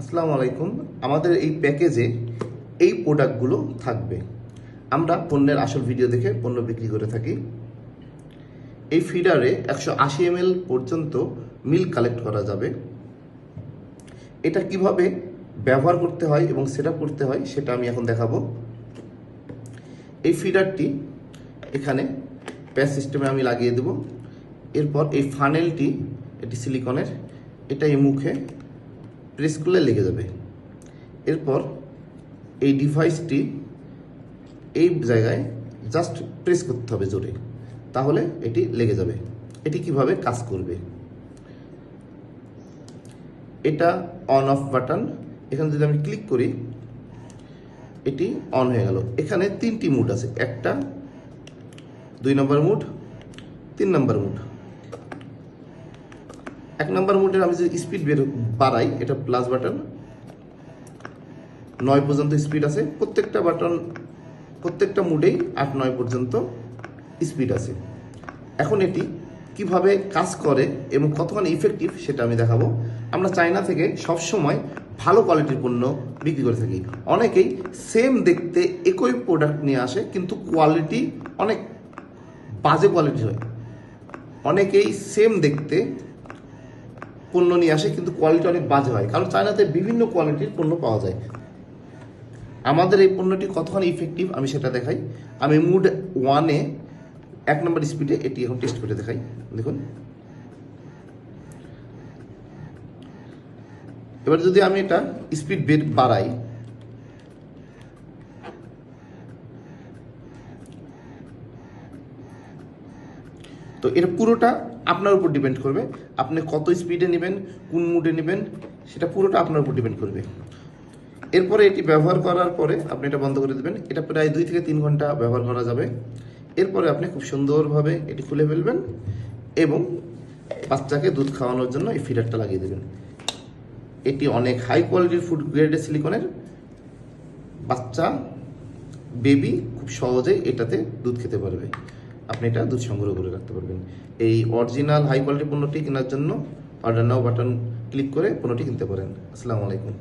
আসসালামু আলাইকুম। আমাদের এই প্যাকেজে এই প্রোডাক্টগুলো থাকবে। আমরা পণ্যের আসল ভিডিও দেখে পণ্য বিক্রি করে থাকি। এই ফিডারে একশো আশি এম পর্যন্ত মিল কালেক্ট করা যাবে। এটা কীভাবে ব্যবহার করতে হয় এবং সেট করতে হয় সেটা আমি এখন দেখাবো। এই ফিডারটি এখানে প্যাচ সিস্টেমে আমি লাগিয়ে দেব। এরপর এই ফানেলটি, এটি সিলিকনের এটা এই মুখে প্রেস করলে লেগে যাবে। এরপর এই ডিভাইসটি এই জায়গায় জাস্ট প্রেস করতে হবে জোরে। তাহলে এটি লেগে যাবে। এটি কীভাবে কাজ করবে? এটা অন অফ বাটন এখানে যদি আমি ক্লিক করি, এটি অন হয়ে গেল। এখানে তিনটি মুড আছে। একটা দুই নম্বর মুড তিন নম্বর মুড এক নম্বর মুডের আমি যদি স্পিড বের বাড়াই, এটা প্লাস বাটন নয় পর্যন্ত স্পিড আছে। প্রত্যেকটা বাটন প্রত্যেকটা মুডেই আট, নয় পর্যন্ত স্পিড আছে। এখন এটি কীভাবে কাজ করে এবং কতখানি ইফেক্টিভ সেটা আমি দেখাবো। আমরা চায়না থেকে সব সময় ভালো কোয়ালিটির পণ্য বিক্রি করে থাকি। অনেকেই সেম দেখতে একই প্রোডাক্ট নিয়ে আসে, কিন্তু কোয়ালিটি অনেক বাজে কোয়ালিটি হয়। অনেকেই সেম দেখতে পণ্য নিয়ে আসে, কিন্তু কোয়ালিটি অনেক বাজে হয়। কারণ চায়নাতে বিভিন্ন কোয়ালিটির পণ্য পাওয়া যায়। আমাদের এই পণ্যটি কতখানি ইফেক্টিভ আমি সেটা দেখাই। আমি মুড ওয়ানে এক নম্বর স্পিডে এটি এখন টেস্ট করে দেখাই। দেখুন। এবার যদি আমি এটা স্পিড বেড বাড়াই তো এটা পুরোটা আপনার উপর ডিপেন্ড করবে। আপনি কত স্পিডে নেবেন, কোন মুডে নেবেন, সেটা পুরোটা আপনার উপর ডিপেন্ড করবে। এরপরে এটি ব্যবহার করার পরে আপনি এটা বন্ধ করে দেবেন। এটা প্রায় দুই থেকে তিন ঘণ্টা ব্যবহার করা যাবে। এরপরে আপনি খুব সুন্দরভাবে এটি খুলে ফেলবেন এবং বাচ্চাকে দুধ খাওয়ানোর জন্য এই ফিডারটা লাগিয়ে দেবেন। এটি অনেক হাই কোয়ালিটির ফুড গ্রেডের সিলিকনের বাচ্চা বেবি খুব সহজেই এটাতে দুধ খেতে পারবে। আপনি এটা দুধ সংগ্রহ করে রাখতে পারবেন। এই অরিজিনাল হাই কোয়ালিটি পণ্যটি কেনার জন্য অর্ডার নাও বাটন ক্লিক করে পণ্যটি কিনতে পারেন। আসসালামু আলাইকুম।